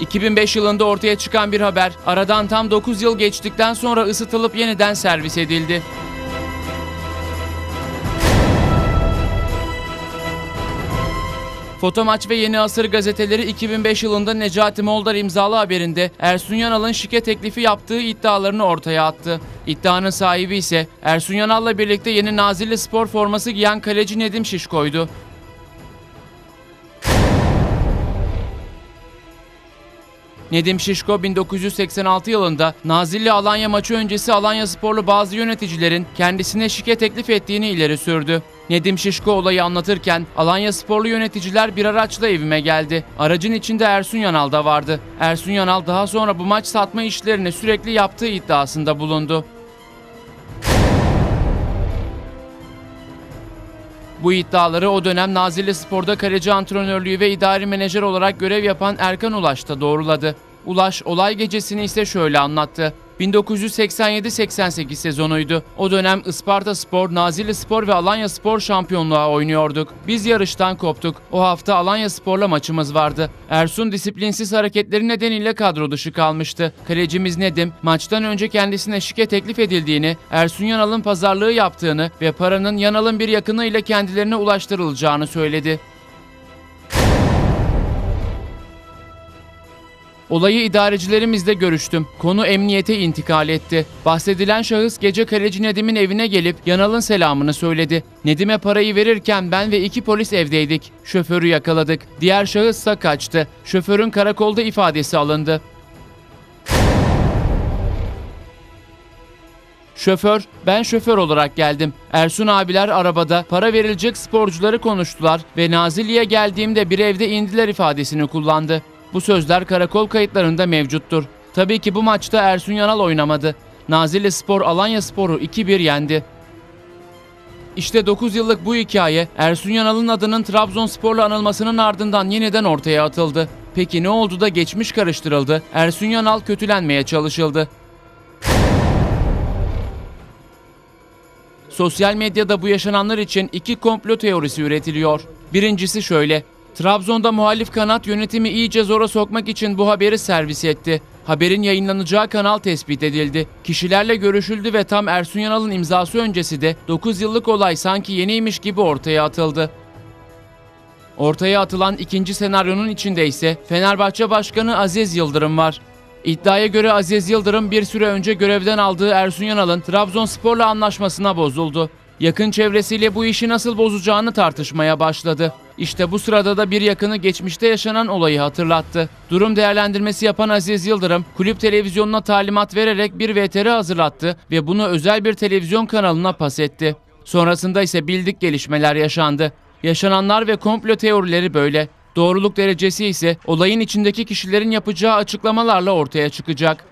2005 yılında ortaya çıkan bir haber aradan tam 9 yıl geçtikten sonra ısıtılıp yeniden servis edildi. Fotomaç ve Yeni Asır gazeteleri 2005 yılında Necati Moldar imzalı haberinde Ersun Yanal'ın şike teklifi yaptığı iddialarını ortaya attı. İddianın sahibi ise Ersun Yanal'la birlikte yeni Nazilli spor forması giyen kaleci Nedim Şişko'ydu. Nedim Şişko 1986 yılında Nazilli Alanya maçı öncesi Alanya sporlu bazı yöneticilerin kendisine şike teklif ettiğini ileri sürdü. Nedim Şişko olayı anlatırken Alanya sporlu yöneticiler bir araçla evime geldi. Aracın içinde Ersun Yanal da vardı. Ersun Yanal daha sonra bu maç satma işlerini sürekli yaptığı iddiasında bulundu. Bu iddiaları o dönem Nazilli Spor'da kaleci antrenörlüğü ve idari menajer olarak görev yapan Erkan Ulaş da doğruladı. Ulaş olay gecesini ise şöyle anlattı. 1987-88 sezonuydu. O dönem Isparta Spor, Nazilli Spor ve Alanya Spor şampiyonluğa oynuyorduk. Biz yarıştan koptuk. O hafta Alanya Spor'la maçımız vardı. Ersun disiplinsiz hareketleri nedeniyle kadro dışı kalmıştı. Kalecimiz Nedim, maçtan önce kendisine şike teklif edildiğini, Ersun Yanal'ın pazarlığı yaptığını ve paranın Yanal'ın bir yakını ile kendilerine ulaştırılacağını söyledi. Olayı idarecilerimizle görüştüm. Konu emniyete intikal etti. Bahsedilen şahıs gece kaleci Nedim'in evine gelip Yanal'ın selamını söyledi. Nedim'e parayı verirken ben ve iki polis evdeydik. Şoförü yakaladık. Diğer şahıssa kaçtı. Şoförün karakolda ifadesi alındı. Şoför, ben şoför olarak geldim. Ersun abiler arabada para verilecek sporcuları konuştular ve Nazilli'ye geldiğimde bir evde indiler ifadesini kullandı. Bu sözler karakol kayıtlarında mevcuttur. Tabii ki bu maçta Ersun Yanal oynamadı. Nazilli Spor Alanya Spor'u 2-1 yendi. İşte 9 yıllık bu hikaye Ersun Yanal'ın adının Trabzonspor'la anılmasının ardından yeniden ortaya atıldı. Peki ne oldu da geçmiş karıştırıldı? Ersun Yanal kötülenmeye çalışıldı. Sosyal medyada bu yaşananlar için iki komplo teorisi üretiliyor. Birincisi şöyle. Trabzon'da muhalif kanat yönetimi iyice zora sokmak için bu haberi servis etti. Haberin yayınlanacağı kanal tespit edildi. Kişilerle görüşüldü ve tam Ersun Yanal'ın imzası öncesi de 9 yıllık olay sanki yeniymiş gibi ortaya atıldı. Ortaya atılan ikinci senaryonun içinde ise Fenerbahçe Başkanı Aziz Yıldırım var. İddiaya göre Aziz Yıldırım bir süre önce görevden aldığı Ersun Yanal'ın Trabzonspor'la anlaşmasına bozuldu. Yakın çevresiyle bu işi nasıl bozacağını tartışmaya başladı. İşte bu sırada da bir yakını geçmişte yaşanan olayı hatırlattı. Durum değerlendirmesi yapan Aziz Yıldırım, kulüp televizyonuna talimat vererek bir VTR hazırlattı ve bunu özel bir televizyon kanalına pas etti. Sonrasında ise bildik gelişmeler yaşandı. Yaşananlar ve komplo teorileri böyle. Doğruluk derecesi ise olayın içindeki kişilerin yapacağı açıklamalarla ortaya çıkacak.